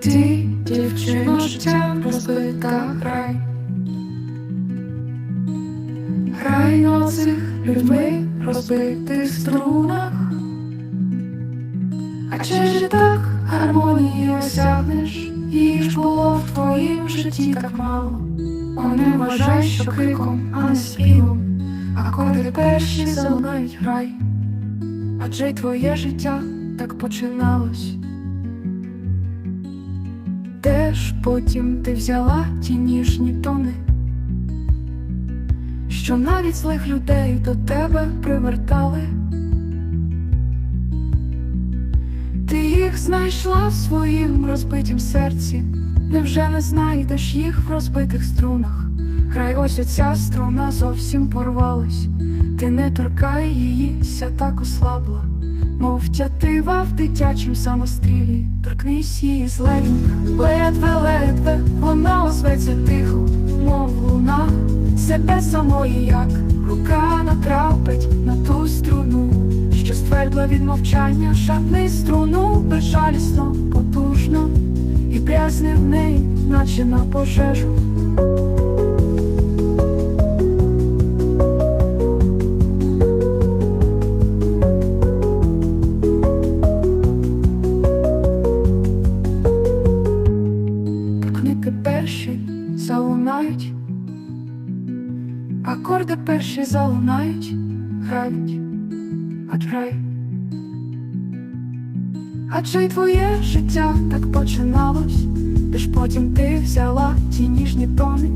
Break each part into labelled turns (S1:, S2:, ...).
S1: Чино життя розбита грай. Грай на цих людьми розбитих струнах. А чи ж так гармонії осягнеш? Їх ж було в твоїм житті так мало. О, не вважай, що криком, а не співом, акорди перші залунають грай. Адже й твоє життя так починалось. Де ж потім ти взяла ті ніжні тони, що навіть злих людей до тебе привертали. Ти їх знайшла в своїм розбитім серці, невже не знайдеш їх в розбитих струнах? Край ось оця струна зовсім порвалась, ти не торкай її, ся так ослабла, мов тятива в дитячім самострілі, торкнись її злегінка, ледве-ледве, вона озветься тихо, мов луна, себе самої, як рука натрапить на ту струну. Що ствердла від мовчання, шапни струну. Безжалісно, потужно, і прязне в неї, наче на пожежу. Кники перші залунають, акорди перші залунають, грають грай. Адже й твоє життя так починалось, де ж потім ти взяла ті ніжні тони,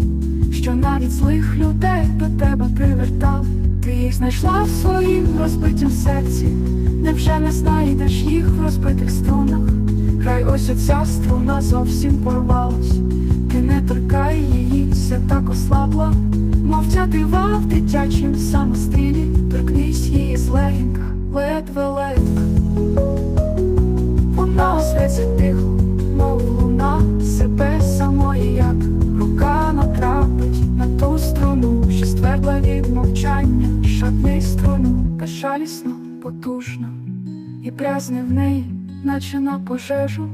S1: що навіть злих людей до тебе привертали. Ти їх знайшла в своїм розбитім серці, невже не знайдеш їх в розбитих струнах? Край ось оця струна зовсім порвалась, так ослабла, мов тятива в дитячім самострілі, торкнись її злегінка ледве-ледве. Вона осветься тихо, мов луна себе самої, як. Рука натрапить на ту струну, що ствердла від мовчання, шатни струну, безжалісно, потужно, і прязне в неї, наче на пожежу.